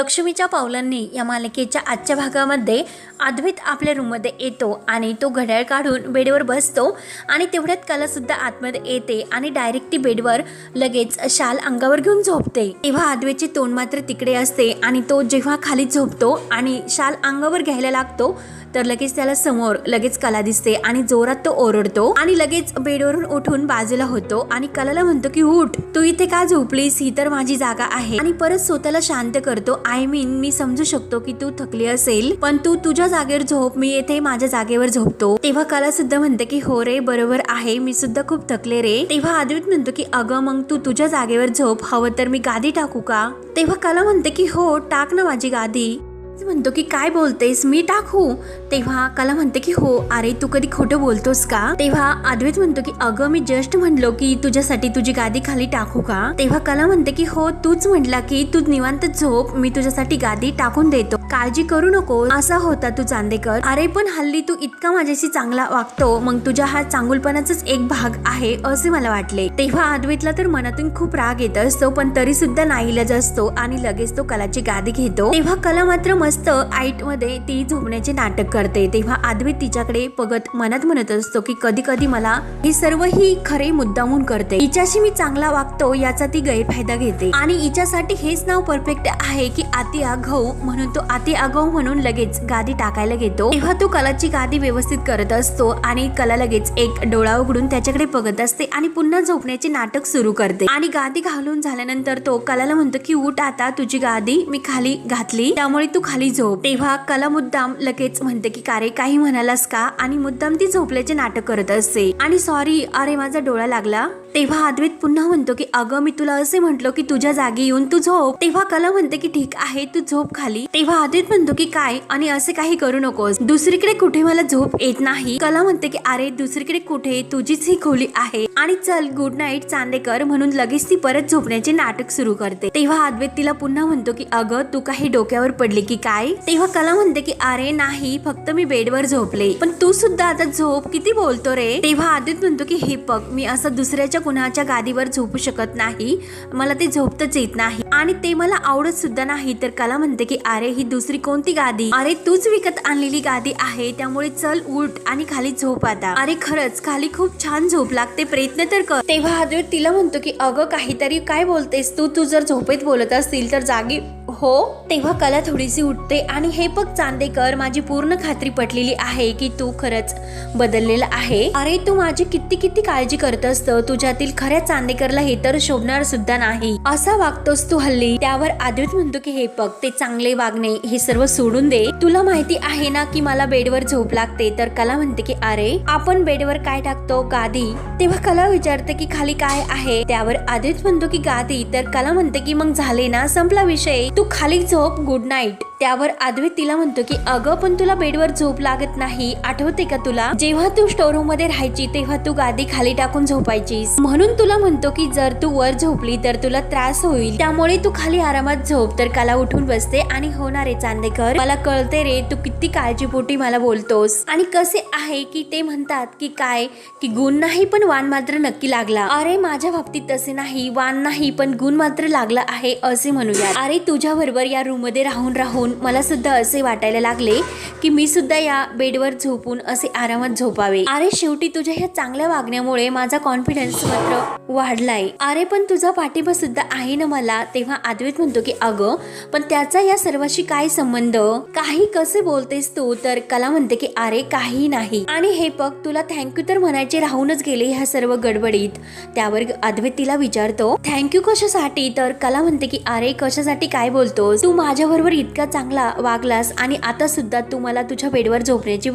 लक्ष्मीच्या पावलांनी या मालिकेच्या आजच्या भागामध्ये अद्वित आपल्या रूममध्ये येतो आणि तो घड्याळ काढून बेडवर बसतो आणि तेवढ्यात कलासुद्धा आतमध्ये येते आणि डायरेक्ट ती बेडवर लगेच शाल अंगावर घेऊन झोपते. तेव्हा अद्वैतचे तोंड मात्र तिकडे असते आणि तो जेव्हा खाली झोपतो आणि शाल अंगावर घ्यायला लागतो तर लगेच त्याला समोर लगेच कला दिसते आणि जोरात तो ओरडतो आणि लगेच बेडवरून उठून बाजूला होतो आणि कलाला म्हणतो की उठ तू इथे का झोपलीस? ही तर माझी जागा आहे. आणि परत स्वतःला शांत करतो. आय मीन मी समजू शकतो की तू थकली असेल पण तू तुझ्या जागेवर झोप. मी येथे माझ्या जागेवर झोपतो. तेव्हा कला सुद्धा म्हणते की हो रे बरोबर आहे. मी सुद्धा खूप थकले रे. तेव्हा अद्वैत म्हणतो की अगं मग तू तुझ्या जागेवर झोप. हवं तर मी गादी टाकू का? तेव्हा कला म्हणते की हो टाक ना माझी गादी. म्हणतो की काय बोलतेस? मी टाकू. तेव्हा कला म्हणते की हो. अरे तू कधी खोटं बोलतोस का? तेव्हा अद्वैत म्हणतो की अगं मी जस्ट म्हणलो की तुझ्यासाठी तुझी गादी खाली टाकू का? तेव्हा कला म्हणते की हो तूच म्हटला की तू निवांत झोप. मी तुझ्यासाठी गादी टाकून देतो. काळजी करू नको. असा होता तू चांदेकर. अरे पण हल्ली तू इतका माझ्याशी चांगला वागतो. मग तुझ्या हा चांगुलपणाचाच एक भाग आहे असे मला वाटले. तेव्हा अद्वैतला तर मनातून खूप राग येत असतो पण तरी सुद्धा नाईलाज असतो आणि लगेच तो कलाची गादी घेतो. तेव्हा कला मात्र मस्त आईटमध्ये ती झोपण्याचे नाटक करते. तेव्हा आदवी तिच्याकडे बघत मनात म्हणत असतो की कधी कधी मला हे सर्व ही खरे मुद्दामून करते. हिच्याशी मी चांगला वागतो याचा ती गैरफायदा घेते. आणि हिच्यासाठी हेच नाव परफेक्ट आहे की आती आघाऊ म्हणून तो आती आगाऊ म्हणून लगेच गादी टाकायला घेतो. तेव्हा तो कलाची गादी व्यवस्थित करत असतो आणि कला लगेच एक डोळा उघडून त्याच्याकडे बघत असते आणि पुन्हा झोपण्याचे नाटक सुरू करते. आणि गादी घालून झाल्यानंतर तो कलाला म्हणतो की उठ आता तुझी गादी मी खाली घातली. त्यामुळे तू खाली झोप. तेव्हा कला मुद्दाम लगेच म्हणते की कारे काही म्हणालास का? आणि मुद्दाम ती झोपल्याचे नाटक करत असते. आणि सॉरी अरे माझा डोळा लागला. तेव्हा अद्वैत पुन्हा म्हणतो की अगं मी तुला असे म्हटलो की तुझ्या जागी येऊन तू झोप. तेव्हा कला म्हणते की ठीक आहे तू झोप खाली. तेव्हा अद्वैत म्हणतो की काय? आणि असे काही करू नकोस. दुसरीकडे कुठे मला झोप येत नाही? कला म्हणते की अरे दुसरीकडे कुठे? तुझीच ही खोली आहे. आणि चल गुड नाईट चांदेकर म्हणून लगेच ती परत झोपण्याचे नाटक सुरू करते. तेव्हा अद्वैत तिला पुन्हा म्हणतो की अगं तू काही डोक्यावर पडली की काय? तेव्हा कला म्हणते की अरे नाही फक्त मी बेडवर झोपले. पण तू सुद्धा आता झोप किती बोलतो रे? तेव्हा आदित म्हणतो की हे बघ मी असं दुसऱ्याच्या कुणाच्या गादीवर झोपू शकत नाही. मला ते झोपतच येत नाही. आणि ते मला आवडत सुद्धा नाही. तर कला म्हणते की अरे ही दुसरी कोणती गादी? अरे तूच विकत आणलेली गादी आहे. त्यामुळे चल उठ आणि खाली झोप आता. अरे खरंच? खाली खूप छान झोप लागते. प्रयत्न तर कर. तेव्हा आदित तिला म्हणतो की अगं काहीतरी काय बोलतेस तू? तू जर झोपेत बोलत असतील तर जागी हो तेव्हा कला थोडीशी उठते आणि हे बघ चांदेकर माझी पूर्ण खात्री पटलेली आहे की तू खरंच बदललेला आहे. अरे तू माझी किती किती काळजी करत असत? तुझ्यातील खऱ्या चांदेकरला हे तर शोभणार सुद्धा नाही. असा वागतोस तू हल्ली. त्यावर अद्वैत म्हणतो की हे बघ ते चांगले वागणे हे सर्व सोडून दे. तुला माहिती आहे ना की मला बेडवर झोप लागते. तर कला म्हणते की अरे आपण बेडवर काय टाकतो? गादी? तेव्हा कला विचारते की खाली काय आहे? त्यावर अद्वैत म्हणतो की गादी. तर कला म्हणते की मग झाले ना संपला विषय. तू खाली झोप गुड नाईट त्यावर अद्वैत तिला म्हणतो की अगं पण तुला बेडवर झोप लागत नाही. आठवते का तुला? जेव्हा तू स्टोरूममध्ये राहायची तेव्हा तू गादी खाली टाकून झोपायचीस. म्हणून तुला म्हणतो की जर तू वर झोपली तर तुला त्रास होईल. त्यामुळे तू खाली आरामात झोप तर कला उठून बसते आणि होणार आहे चांदेकर. मला कळते रे तू किती काळजीपोटी मला बोलतोस. आणि कसे आहे की ते म्हणतात की काय? की गुण नाही पण वाण मात्र नक्की लागला. अरे माझ्या बाबतीत तसे नाही. वाण नाही पण गुण मात्र लागला आहे असे म्हणूया अरे तुझ्या बरोबर या रूममध्ये राहून राहून मला सुद्धा असे वाटायला लागले की मी सुद्धा या बेडवर झोपून असे आरामात झोपावे. अरे शेवटी तुझ्या ह्या चांगल्या वागण्यामुळे माझा कॉन्फिडन्स मात्र वाढलाय. अरे पण तुझा पाठिंबा सुद्धा आहे ना मला? तेव्हा अद्वैत म्हणतो की अगं पण त्याचा या सर्वाशी काय संबंध? काही कसे बोलतेस तू? तर कला म्हणते की अरे काही नाही. आणि हे बघ तुला थँक्यू तर म्हणायचे राहूनच गेले ह्या सर्व गडबडीत. त्यावर अद्वैत तिला विचारतो थँक्यू कशासाठी? तर कला म्हणते की अरे कशासाठी काय बोलतोस? तू माझ्याबरोबर इतका चांगला वागलास आणि आता सुद्धा तू मला तुझ्या बेडवर झोपण्याची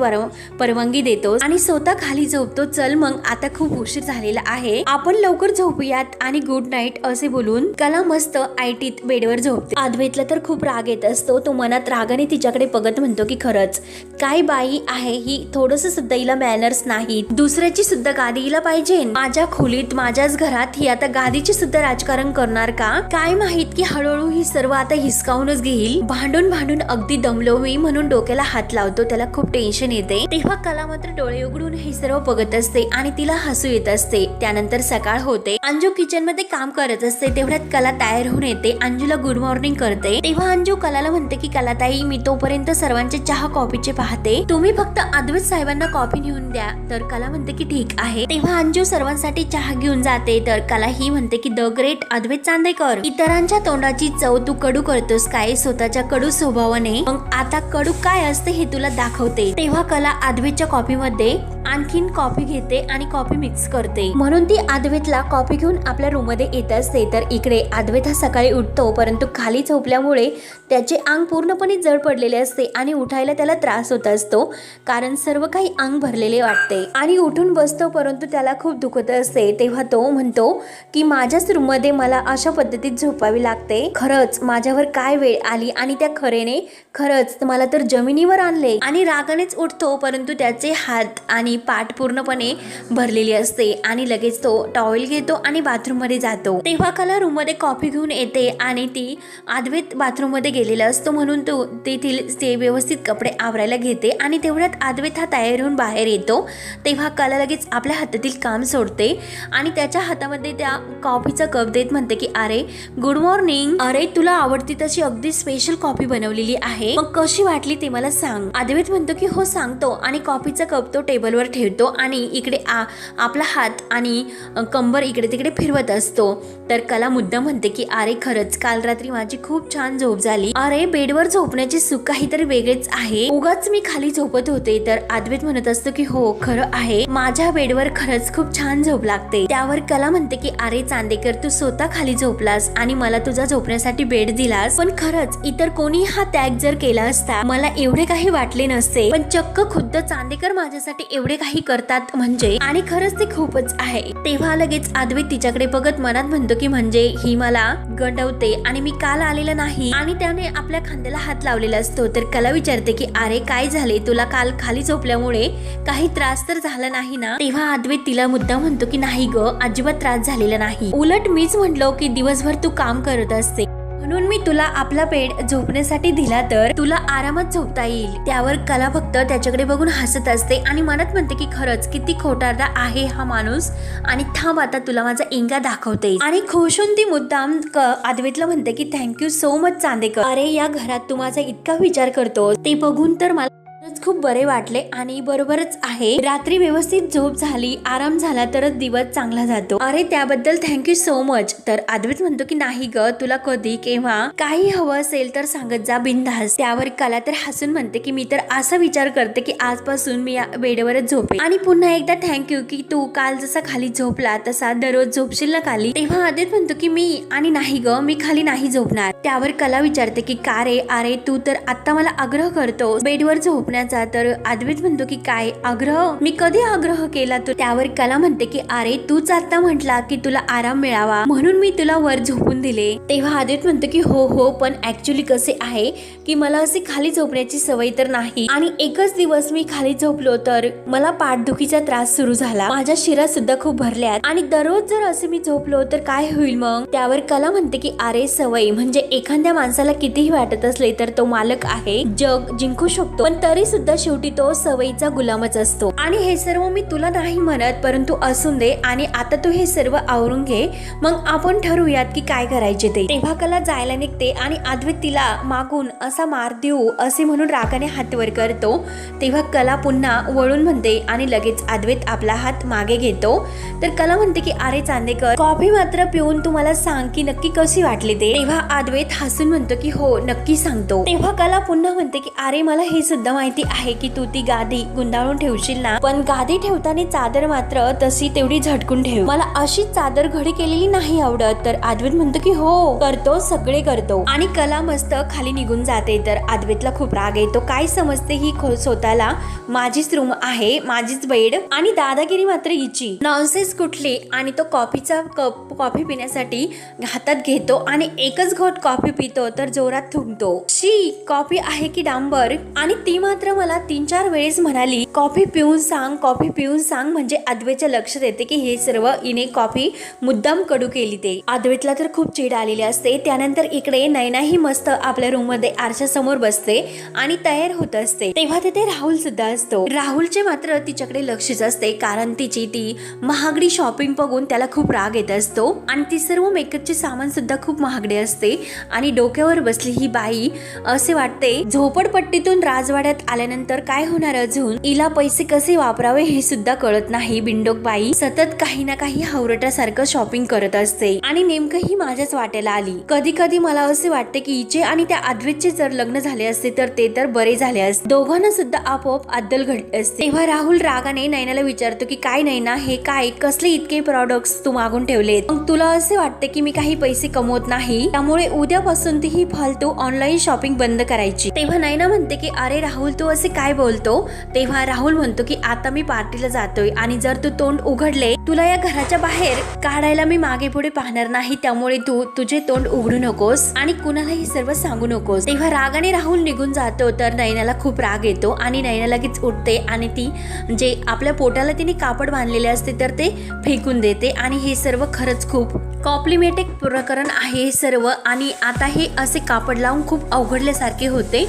परवानगी देतोस आणि स्वतः खाली झोपतो चल मग आता खूप उशीर झालेला आहे. आपण लवकर झोपूयात आणि गुड नाईट असे बोलून कला मस्त आयटीत बेडवर झोपते. अद्वैतला तर खूप राग येत असतो तो मनात रागाने तिच्याकडे बघत म्हणतो की खरंच काय बाई आहे ही? थोडस सुद्धा हिला मॅनर्स नाही. दुसऱ्याची सुद्धा गादी हिला पाहिजे. माझ्या खोलीत माझ्याच घरात ही आता गादीची सुद्धा राजकारण करणार का? काय माहीत की हळूहळू ही सर्व आता हिसकावूनच घेईल. भांडून भांडून अगदी दमलो मी म्हणून डोक्याला हात लावतो. त्याला खूप टेन्शन येते. तेव्हा कला मात्र डोळे उघडून हे सर्व बघत असते आणि तिला हसू येत असते. त्यानंतर सकाळ होते. अंजू किचनमध्ये काम करत असते. तेवढ्यात कला तयार होऊन येते. अंजूला गुड मॉर्निंग करते. तेव्हा अंजू कलाला म्हणते की कलाताई मी तोपर्यंत सर्वांचे चहा कॉफीचे पाहते. तुम्ही फक्त अद्वैत साहेबांना कॉफी घेऊन द्या. तर कला म्हणते की ठीक आहे. तेव्हा अंजू सर्वांसाठी चहा घेऊन जाते. तर कला ही म्हणते की द ग्रेट अद्वैत चांदेकर इतरांच्या तोंडाची चव तू कडू करतोस काय? स्वतःच्या कडू स्वभावाने. मग आता कडू काय असते हे तुला दाखवते. तेव्हा कला आदवीच्या कॉपीमध्ये आणखीन कॉफी घेते आणि कॉफी मिक्स करते. म्हणून ती आदवेतला कॉफी घेऊन आपल्या रूममध्ये येत असते. तर इकडे अद्वैत हा सकाळी उठतो परंतु खाली झोपल्यामुळे त्याचे अंग पूर्णपणे जड पडलेले असते आणि उठायला त्याला त्रास होत असतो कारण सर्व काही अंग भरलेले वाटते. आणि उठून बसतो परंतु त्याला खूप दुखत असते. तेव्हा तो म्हणतो की माझ्याच रूममध्ये मला अशा पद्धतीत झोपावी लागते. खरंच माझ्यावर काय वेळ आली आणि त्या खरेने खरंच मला तर जमिनीवर आणले. आणि रागानेच उठतो परंतु त्याचे हात आणि पाठ पूर्णपणे भरलेली असते आणि लगेच तो टॉवेल घेतो आणि बाथरूममध्ये जातो. तेव्हा कला रूममध्ये कॉफी घेऊन येते आणि ती आदवेत बाथरूममध्ये गेलेला असतो म्हणून तो तेथील ते व्यवस्थित कपडे आवरायला घेते आणि तेवढ्यात आद्वैत हा तयार होऊन बाहेर येतो. तेव्हा कला लगेच आपल्या हातातील काम सोडते आणि त्याच्या हातामध्ये त्या कॉफीचा कप देत म्हणते की अरे गुड मॉर्निंग अरे तुला आवडती तशी अगदी स्पेशल कॉफी बनवलेली आहे. मग कशी वाटली ते मला सांग. आद्वैत म्हणतो की हो सांगतो. आणि कॉफीचा कप तो टेबलवर ठेवतो आणि इकडे आ आपला हात आणि कंबर इकडे तिकडे फिरवत असतो. तर कला मुद्दा म्हणते की अरे खरंच काल रात्री माझी खूप छान झोप झाली. अरे बेडवर झोपण्याचे सुख काहीतरी वेगळेच आहे. उगाच मी खाली झोपत होते. तर आद्वैत म्हणत असतो की हो खरं आहे. माझ्या बेडवर खरंच खूप छान झोप लागते. त्यावर कला म्हणते की अरे चांदेकर तू स्वतः खाली झोपलास आणि मला तुझा झोपण्यासाठी बेड दिलास. पण खरंच इतर कोणी हा त्याग जर केला असता मला एवढे काही वाटले नसते. पण चक्क खुद्द चांदेकर माझ्यासाठी एवढे काही करतात म्हणजे आणि खरंच ते खूपच आहे. तेव्हा लगेच आद्वैत तिच्याकडे बघत मनात म्हणतो की म्हणजे ही मला गंडवते आणि मी काल आलेला नाही. आणि त्याने आपल्या खांद्याला हात लावलेला असतो. तर कला विचारते की अरे काय झाले? तुला काल खाली झोपल्यामुळे काही त्रास तर झाला नाही ना? तेव्हा अद्वैत तिला मुद्दा म्हणतो की नाही ग अजिबात त्रास झालेला नाही. उलट मीच म्हटलो की दिवसभर तू काम करत असते. म्हणून मी तुला आपला पेट झोपण्यासाठी दिला तर तुला आरामात झोपता येईल. त्यावर कला फक्त त्याच्याकडे बघून हसत असते आणि मनात म्हणते की खरंच किती खोटारदा आहे हा माणूस आणि थांब आता तुला माझा इंगा दाखवते. आणि खुशून ती मुद्दाम क- म्हणते की थँक्यू सो मच चांदेकर. अरे या घरात तू माझा इतका विचार करतो ते बघून तर मला खरंच खूप बरे वाटले आणि बरोबरच आहे. रात्री व्यवस्थित झोप झाली आराम झाला तरच दिवस चांगला जातो. अरे त्याबद्दल थँक्यू सो मच तर अद्वैत म्हणतो की नाही ग तुला कधी केव्हा काही हवं असेल तर सांगत जा बिनधास त्यावर कला तर हसून म्हणते की मी तर असा विचार करते की आजपासून मी या बेडवरच झोपे आणि पुन्हा एकदा थँक्यू की तू काल जसा खाली झोपला तसा दररोज झोपशील ना खाली तेव्हा आदित म्हणतो की मी आणि नाही ग मी खाली नाही झोपणार. त्यावर कला विचारते की का रे? अरे तू तर आता मला आग्रह करतो बेडवर झोपणार झोपण्याचा तर अद्वैत म्हणतो की काय आग्रह? मी कधी आग्रह केला तो? त्यावर कला म्हणते की अरे तूच आता म्हटला की तुला आराम मिळावा. म्हणून मी तुला वर झोपून दिले. तेव्हा आद्वित म्हणतो की हो हो पण ऍक्च्युली कसे आहे की मला असे खाली झोपण्याची सवय तर नाही. आणि एकच दिवस मी खाली झोपलो तर मला पाठदुखीचा त्रास सुरू झाला. माझ्या शिरा सुद्धा खूप भरल्यात. आणि दररोज जर असे मी झोपलो तर काय होईल मग? त्यावर कला म्हणते की अरे सवय. म्हणजे एखाद्या माणसाला कितीही वाटत असले तर तो मालक आहे जग जिंकू शकतो. पण तरी सुद्धा शेवटी तो सवयीचा गुलामच असतो. आणि हे सर्व मी तुला नाही म्हणत परंतु असून दे आणि आता तू हे सर्व आवरून घे. मग आपण ठरवूयात की काय करायचे ते. तेव्हा कला जायला निघते आणि अद्वैत तिला मागून असा मार देऊ असे म्हणून रागाने हात वर करतो. तेव्हा कला पुन्हा वळून म्हणते आणि लगेच अद्वैत आपला हात मागे घेतो. तर कला म्हणते की अरे चांदेकर कॉफी मात्र पिऊन तू मला सांग की नक्की कशी वाटली ते? तेव्हा अद्वैत हसून म्हणतो की हो नक्की सांगतो. तेव्हा कला पुन्हा म्हणते की अरे मला हे सुद्धा माहिती आहे की तू ती गादी गुंडाळून ठेवशील ना? पण गादी ठेवताना चादर मात्र तशी तेवढी झटकून ठेव. मला अशी चादर घडी केलेली नाही आवडत. तर अद्वैत म्हणतो की हो करतो सगळे करतो. आणि कला मस्त खाली निघून जाते. तर आदवेतला खूप राग येतो. काय समजते ही खो स्वतःला? माझीच रूम आहे माझीच बेड आणि दादागिरी मात्र हिची. नॉनसेन्स कुठली? आणि तो कॉफीचा कप कॉफी पिण्यासाठी हातात घेतो आणि एकच घोट कॉफी पितो तर जोरात थुंकतो. शी कॉफी आहे की डांबर? आणि ती मात्र मात्र मला तीन चार वेळेस म्हणाली कॉफी पिऊन सांग कॉफी पिऊन सांग म्हणजे आदवेच्या लक्षात येते की हे सर्व इने कॉफी मुद्दाम कडू केली ते. आदवेतला तर खूप चिड आलेली असते. त्यानंतर इकडे नैनाही मस्त आपल्या रूममध्ये आरशा समोर बसते आणि तयार होत असते. तेव्हा तिथे राहुल सुद्धा असतो. राहुलचे मात्र तिच्याकडे लक्षच असते कारण तिची ती महागडी शॉपिंग बघून त्याला खूप राग येत असतो आणि ती सर्व मेकअपचे सामान सुद्धा खूप महागडे असते आणि डोक्यावर बसली ही बाई असे वाटते झोपडपट्टीतून राजवाड्यात आल्यानंतर काय होणार अजून? हिला पैसे कसे वापरावे हे सुद्धा कळत नाही. बिंडोक बाई सतत काही ना काही हावरटासारखं शॉपिंग करत असते. आणि नेमकं ही माझ्याच वाट्याला आली. कधी कधी मला असे वाटते की हिचे आणि त्या अद्वैतचे जर लग्न झाले असते तर ते तर बरे झाले असते. दोघांना सुद्धा आपोआप अद्दल घडली असते. तेव्हा राहुल रागाने नैनाला विचारतो की काय नैना? हे काय? कसले इतके प्रॉडक्ट्स तू मागून ठेवलेत? मग तुला असे वाटते की मी काही पैसे कमवत नाही. त्यामुळे उद्यापासून ती ही फालतू ऑनलाईन शॉपिंग बंद करायची. तेव्हा नैना म्हणते की अरे राहुल तू असे काय बोलतो? तेव्हा राहुल म्हणतो की आता मी पार्टीला जातोय आणि जर तू तोंड उघडले तुला या घराच्या बाहेर काढायला मी मागे पुढे पाहणार नाही त्यामुळे तू तुझे तोंड उघडू नकोस आणि कुणाला हे सर्व सांगू नकोस. तेव्हा रागाने राहुल निघून जातो तर नैनाला खूप राग येतो आणि नैना लगेच उठते आणि ती जे आपल्या पोटाला तिने कापड बांधलेले असते तर ते फेकून देते आणि हे सर्व खरंच खूप कॉम्प्लिमेटिक प्रकरण आहे हे सर्व आणि आता हे असे कापड लावून खूप अवघडल्यासारखे होते.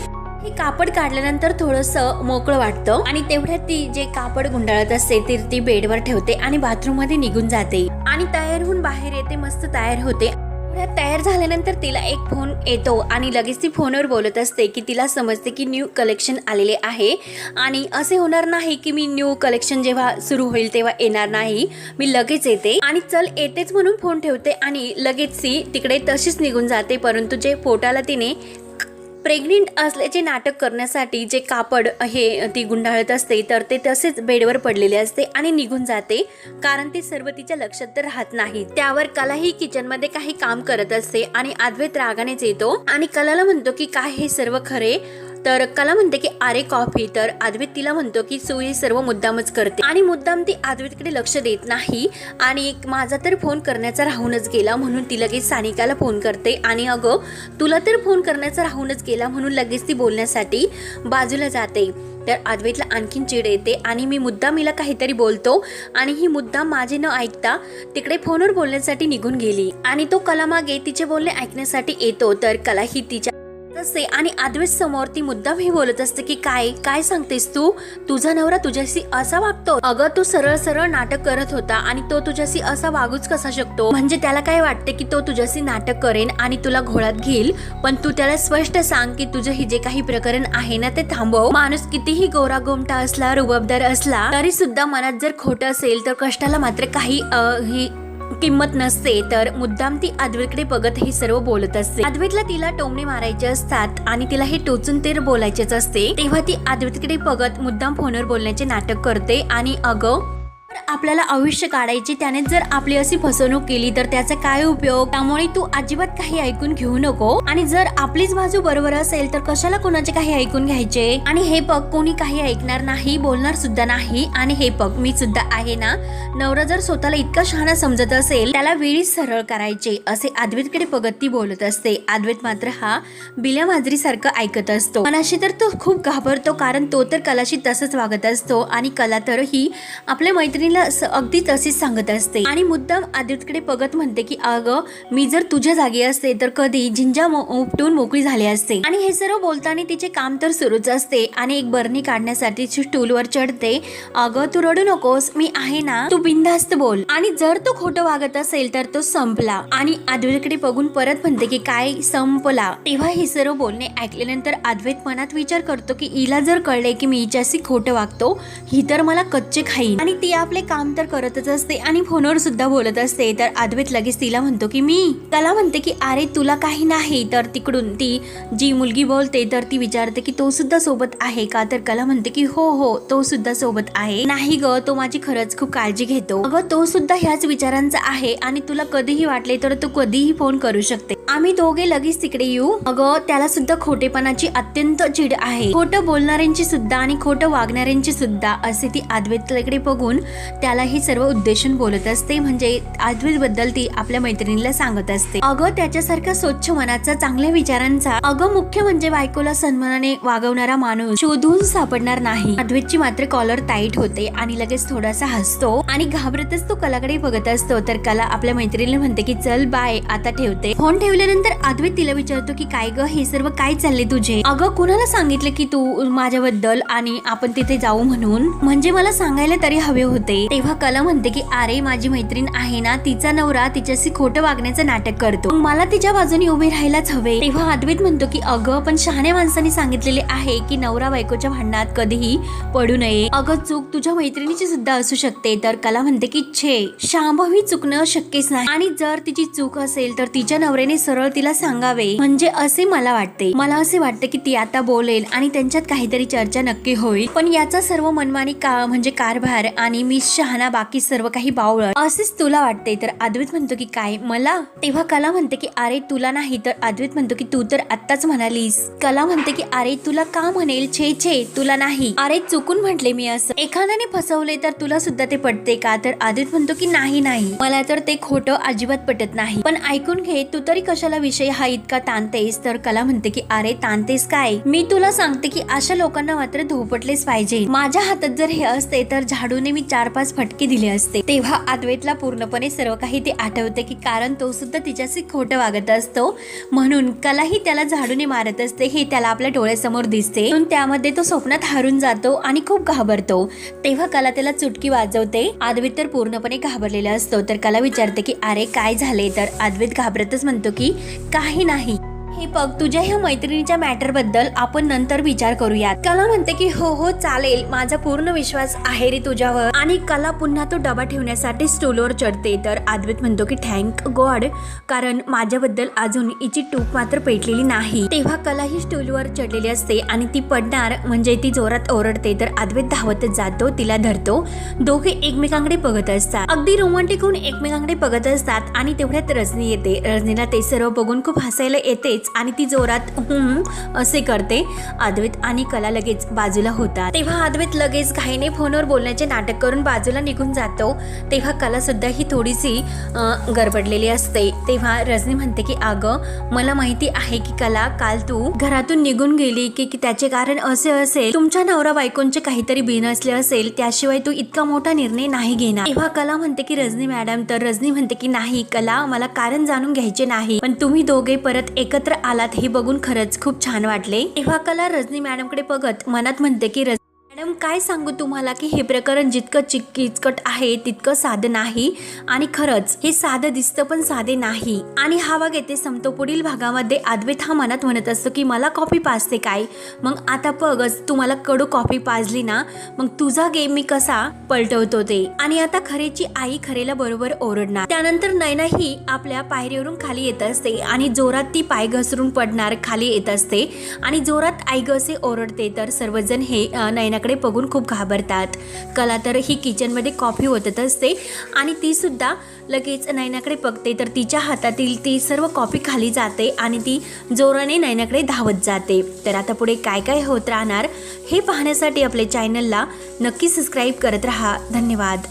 हे कापड काढल्यानंतर थोडंसं मोकळं वाटतं आणि तेवढ्यात ती जे कापड गुंडाळत असते ती ती बेडवर ठेवते आणि बाथरूममध्ये निघून जाते. आणि तयार होऊन बाहेर येते मस्त तयार होते. तयार झाल्यानंतर तिला एक फोन येतो आणि लगेच ती फोनवर बोलत असते की तिला समजते की न्यू कलेक्शन आलेले आहे. आणि असे होणार नाही की मी न्यू कलेक्शन जेव्हा सुरू होईल तेव्हा येणार नाही. मी लगेच येते आणि चल येतेच म्हणून फोन ठेवते आणि लगेच ती तिकडे तशीच निघून जाते. परंतु जे पोटाला तिने प्रेग्नेंट असल्याचे नाटक करण्यासाठी जे कापड हे ती गुंडाळत असते तर ते तसेच बेडवर पडलेले असते आणि निघून जाते कारण ते सर्व तिच्या लक्षात तर राहत नाही. त्यावर कलाही किचनमध्ये काही काम करत असते आणि अद्वैत रागानेच येतो आणि कलाला म्हणतो की काय हे सर्व खरे? तर कला म्हणते की अरे कॉफी. तर अद्वैत तिला म्हणतो की सू हे सर्व मुद्दामच करते. आणि मुद्दाम ती अद्वैतकडे लक्ष देत नाही. आणि माझा तर फोन करण्याचा राहूनच गेला म्हणून ती लगेच सानिकाला फोन करते. आणि अगं तुला तर फोन करण्याचा राहूनच गेला म्हणून लगेच ती बोलण्यासाठी बाजूला जाते. तर अद्वैतला आणखीन चिड येते. आणि मी मुद्दाम हिला काहीतरी बोलतो. आणि ही मुद्दाम माझे न ऐकता तिकडे फोनवर बोलण्यासाठी निघून गेली. आणि तो कला मागे तिचे बोलणे ऐकण्यासाठी येतो. तर कला ही तिच्या असते आणि अद्वैत समोर ती मुद्दाम ही बोलत असते की काय काय सांगतेस तू? तुझा नवरा तुझ्याशी असा वागतो? अगं तू सरळ सरळ नाटक करत होता आणि तो तुझ्याशी असा वागूच कसा शकतो? म्हणजे त्याला काय वाटते की तो तुझ्याशी नाटक करेन आणि तुला घोळात घेईल? पण तू त्याला स्पष्ट सांग की तुझं हे जे काही प्रकरण आहे ना ते थांबव. माणूस कितीही गोरा गोमटा असला रुबाबदार असला तरी सुद्धा मनात जर खोटं असेल तर कष्टाला मात्र काही अं, ही किंमत नसते तर मुद्दाम ती अद्वैतकडे बघत हे सर्व बोलत असते. अद्वैतला तिला टोमणे मारायचे असतात आणि तिला हे टोचून तेर बोलायचेच असते तेव्हा ती अद्वैतकडे बघत मुद्दाम फोनवर बोलण्याचे नाटक करते आणि अगं तर आपल्याला आयुष्य काढायचे त्याने जर आपली अशी फसवणूक केली तर त्याचा काय उपयोग? त्यामुळे तू अजिबात काही ऐकून घेऊ नको. आणि जर आपलीच बाजू बरोबर असेल तर कशाला कोणाचे काही ऐकून घ्यायचे? आणि हे बघ कोणी काही ऐकणार नाही बोलणार सुद्धा नाही. आणि हे बघ मी सुद्धा आहे ना? नवरा जर स्वतःला इतका शहाणा समजत असेल त्याला वेळीच सरळ करायचे असे आदवेतकडे बघत ती बोलत असते. अद्वैत मात्र हा बिल्या माजरीसारखं ऐकत असतो. मनाशी तर तो खूप घाबरतो कारण तो तर कलाशी तसंच वागत असतो. आणि कला तर ही आपल्या मैत्रिणीला असं अगदी तशीच सांगत असते. आणि मुद्दाम आदित्यकडे बघत म्हणते की अगं मी जर तुझ्या जागी असते तर कधी झिंजा उपटून मोकळी झाली असते आणि हे सर्व बोलताना तिचे काम तर सुरूच असते आणि एक बरणी काढण्यासाठी स्टूलवर चढते. अगं तू रडू नकोस मी आहे ना तू बिनधास्त बोल. आणि जर तो खोटं वागत असेल तर तो संपला. आणि अद्वैतकडे बघून परत म्हणते की काय संपला तेव्हा हे सर्व बोलणे ऐकल्यानंतर अद्वैत मनात विचार करतो की हिला जर कळले की मी हिच्याशी खोटं वागतो ही तर मला कच्चे खाईल आणि ती आपले काम तर करतच असते आणि फोनवर सुद्धा बोलत असते. तर अद्वैत लगेच तिला म्हणतो की मी. त्याला म्हणते की अरे तुला काही नाही. तर तिकडून ती जी मुलगी बोलते तर ती विचारते की तो सुद्धा सोबत आहे का? तर कला म्हणते की हो हो तो सुद्धा सोबत आहे. नाही ग तो माझी खरंच खूप काळजी घेतो. अगं तो सुद्धा ह्याच विचारांचा आहे आणि तुला कधीही वाटले तर तू कधीही फोन करू शकते. आम्ही दोघे लगेच तिकडे येऊ. अगं त्याला सुद्धा खोटेपणाची अत्यंत चिड आहे. खोटं बोलणाऱ्यांची सुद्धा आणि खोटं वागणाऱ्यांची सुद्धा असे ती अद्वैतकडे बघून त्यालाही सर्व उद्देशून बोलत असते. म्हणजे अद्वैत बद्दल ती आपल्या मैत्रिणीला सांगत असते. अगं त्याच्यासारख्या स्वच्छ मनाचा चांगल्या विचारांचा अगं मुख्य म्हणजे बायकोला सन्मानाने वागवणारा माणूस शोधून सापडणार नाही. अद्वैतची मात्र कॉलर टाईट होते आणि लगेच थोडासा हसतो आणि घाबरतच तो कलाकडे बघत असतो. तर कला आपल्या मैत्रिणीला म्हणते की चल बाय आता ठेवते. फोन ठेवल्यानंतर अद्वैत तिला विचारतो की काय ग हे सर्व काय चालले तुझे? अगं कुणाला सांगितलं की तू माझ्याबद्दल आणि आपण तिथे जाऊ म्हणून? म्हणजे मला सांगायला तरी हवे होते. तेव्हा कला म्हणते की अरे माझी मैत्रीण आहे ना तिचा नवरा तिच्याशी खोटं वागण्याचं नाटक करतो. मला तिच्या बाजूने उभे राहायलाच हवे. तेव्हा अद्वैत म्हणतो की अगं पण शहाण्या माणसाने सांगितलेले आहे की नवरा बायकोच्या भांडणात कधीही पडू नये. अगं चूक तुझ्या मैत्रिणीची सुद्धा असू शकते. तर कला म्हणते की छे शांभवी चुकणं शक्यच नाही. आणि जर तिची चूक असेल तर तिच्या नवऱ्याने सरळ तिला सांगावे. म्हणजे असे मला वाटते. मला असे वाटते की ती आता बोलेल आणि त्यांच्यात काहीतरी चर्चा नक्की होईल. पण याचा सर्व मनमानी का म्हणजे कारभार आणि मी शहाणा बाकी सर्व काही बावळ असेच तुला वाटते तर अद्वैत म्हणतो की काय? मला? तेव्हा कला म्हणते की अरे तुला नाही तर अद्वैत म्हणतो की तू तर आत्ताच म्हणालीस. कला म्हणते की अरे तुला का म्हणेल? छे छे तुला नाही. अरे चुकून म्हटले मी असं. एखाद्याने फसवले तर तुला सुद्धा ते पटते का? तर अद्वैत म्हणतो की नाही नाही. मला तर ते खोटं अजिबात पटत नाही. पण ऐकून घे तू तरी कशाला विषय हा इतका ताणतेस? तर कला म्हणते की अरे ताणतेस काय? मी तुला सांगते की अशा लोकांना मात्र धोपटलेच पाहिजे. माझ्या हातात जर हे असते तर झाडूने मी चार चार पाच फटके दिले असते. तेव्हा अद्वैतला पूर्णपणे सर्व काही ते आठवते की कारण तो सुद्धा तिच्याशी खोटं वागत असतो. म्हणून कलाही त्याला झाडूने मारत असते. हे त्याला आपल्या डोळ्यासमोर दिसते. म्हणून त्यामध्ये तो स्वप्नात हारून जातो आणि खूप घाबरतो. तेव्हा कला त्याला चुटकी वाजवते. अद्वैत तर पूर्णपणे घाबरलेला असतो. तर कला विचारते की अरे काय झाले तर अद्वैत घाबरतच म्हणतो की काही नाही. हे बघ तुझ्या ह्या मैत्रिणीच्या मॅटरबद्दल आपण नंतर विचार करूयात. कला म्हणते की हो हो चालेल. माझा पूर्ण विश्वास आहे रे तुझ्यावर. आणि कला पुन्हा तो डबा ठेवण्यासाठी स्टूलवर चढते. तर अद्वैत म्हणतो की थँक गॉड कारण माझ्याबद्दल अजून हिची टूप मात्र पेटलेली नाही. तेव्हा कला ही स्टूलवर चढलेली असते आणि ती पडणार म्हणजे ती जोरात ओरडते. तर अद्वैत धावतच जातो तिला धरतो. दोघे एकमेकांकडे बघत असतात. अगदी रोमांटिक होऊन एकमेकांकडे बघत असतात आणि तेवढ्यात रजनी येते. रजनीला ते सर्व बघून खूप हसायला येतेच. आणि ती जोरात असे करते. अद्वैत आणि कला लगेच बाजूला होता तेव्हा अद्वैत लगेच घाईने फोनवर बोलण्याचे नाटक करून बाजूला निघून जातो. तेव्हा कला सुद्धा ही थोडीशी गडबडलेली असते. तेव्हा रजनी म्हणते की अगं मला माहिती आहे की कला काल तू घरातून निघून गेली की की त्याचे कारण असे असेल. तुमच्या नवरा बायकोंचे काहीतरी बिन असले असेल. त्याशिवाय तू इतका मोठा निर्णय नाही घेणार. तेव्हा कला म्हणते की रजनी मॅडम तर रजनी म्हणते की नाही कला मला कारण जाणून घ्यायचे नाही. पण तुम्ही दोघे परत एकत्र आलात हे बघून खरंच खूप छान वाटले. तेव्हा कला रजनी मॅडमकडे बघत मनात म्हणते की रज मॅडम काय सांगू तुम्हाला की हे प्रकरण जितकं चिककिचकट आहे तितकं साधं नाही. आणि खरंच हे साधं दिसतं पण साधे नाही. आणि हा भाग येते संपतो. पुढील भागामध्ये अद्वैत हा मनात म्हणत असतो की मला कॉफी पाजते काय? मग आता बघच तुम्हाला कडू कॉपी पाजली ना मग तुझा गेम मी कसा पलटवतो ते? आणि आता खरेची आई खरेला बरोबर ओरडणार. त्यानंतर नैना ही आपल्या पायरीवरून खाली येत असते आणि जोरात ती पाय घसरून पडणार खाली येत असते. आणि जोरात आई ग असे ओरडते तर सर्वजण हे अ, नैनाकडे बघून खूप घाबरतात. कला तर ही किचनमध्ये कॉफी ओतत असते आणि तीसुद्धा लगेच नैनाकडे बघते. तर तिच्या हातातील ती सर्व कॉफी खाली जाते आणि ती जोराने नैनाकडे धावत जाते. तर आता पुढे काय काय होत राहणार हे पाहण्यासाठी आपल्या चॅनलला नक्की सबस्क्राईब करत राहा. धन्यवाद.